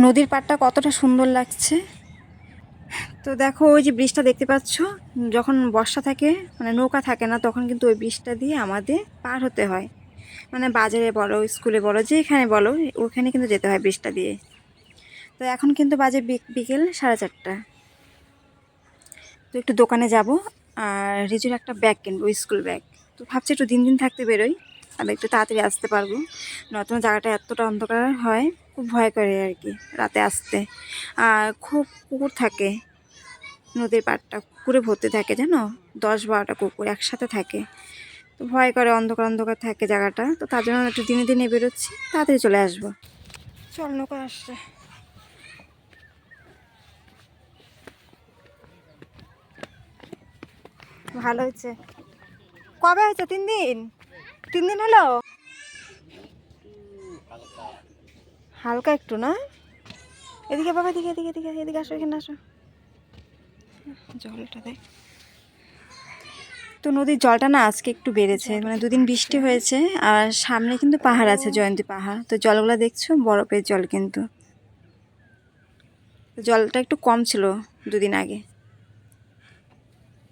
নদীর পাড়টা কতটা সুন্দর লাগছে। তো দেখো ওই যে ব্রিজটা দেখতে পাচ্ছ, যখন বর্ষা থাকে মানে নৌকা থাকে না, তখন কিন্তু ওই ব্রিজটা দিয়ে আমাদের পার হতে হয়। মানে বাজারে বলো, স্কুলে বলো, যেখানে বলো, ওখানে কিন্তু যেতে হয় ব্রিজটা দিয়ে। তো এখন কিন্তু বাজে বিক- বিকেল সাড়ে চারটা। তো একটু দোকানে যাব, আর রিজুর একটা ব্যাগ কিনবো, স্কুল ব্যাগ। তো ভাবছি একটু দিন দিন থাকতে বেরোই। তাহলে একটু তাড়াতাড়ি আসতে পারব। নতুন জায়গাটা এতটা অন্ধকার হয়, খুব ভয় করে আর কি রাতে আসতে। আর খুব কুকুর থাকে, নদীর পাড়টা কুকুরে ভর্তি থাকে জানো? দশ বারোটা কুকুর একসাথে থাকে। তো ভয় করে, অন্ধকার অন্ধকার থাকে জায়গাটা। তো তার জন্য একটু দিনে দিনে বেরোচ্ছি, তাড়াতাড়ি চলে আসব। চল নৌকা আসছে। ভালো হয়েছে। কবে হয়েছে তিন দিন? তিন দিন হলো? হালকা একটু না? এদিকে বাবা, এদিকে এদিকে এদিকে এদিকে আসো, এখানে আসো। জলটা দেখ তো নদীর জলটা না আজকে একটু বেড়েছে মানে দুদিন বৃষ্টি হয়েছে, আর সামনে কিন্তু পাহাড় আছে, জয়ন্তী পাহাড়। তো জলগুলো দেখছ? বরফের জল কিন্তু। জলটা একটু কম ছিল দুদিন আগে।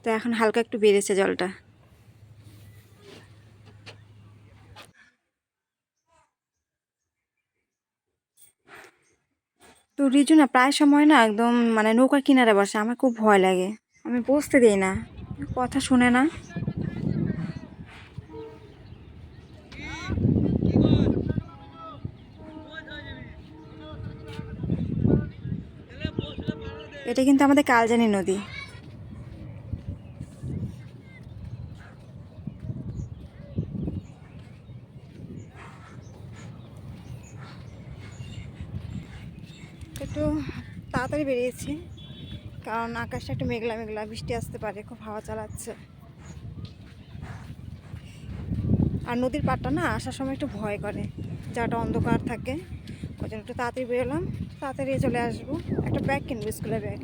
তো এখন হালকা একটু বেড়েছে জলটা। তো রিজু না প্রায় সময় না একদম মানে নৌকার কিনারে বসে, আমার খুব ভয় লাগে। আমি বসতে দিই না, কথা শুনে না। এটা কিন্তু আমাদের কালজানি নদী। একটু তাড়াতাড়ি বেরিয়েছি। কারণ আকাশটা একটু মেঘলা মেঘলা, বৃষ্টি আসতে পারে, খুব হাওয়া চালাচ্ছে। আর নদীর পাড়টা না, আসার সময় একটু ভয় করে। যাটা অন্ধকার থাকে। ওই জন্য একটু তাড়াতাড়ি বেরোলাম। তাড়াতাড়ি চলে আসব। একটা ব্যাগ কিনবো, স্কুলের ব্যাগ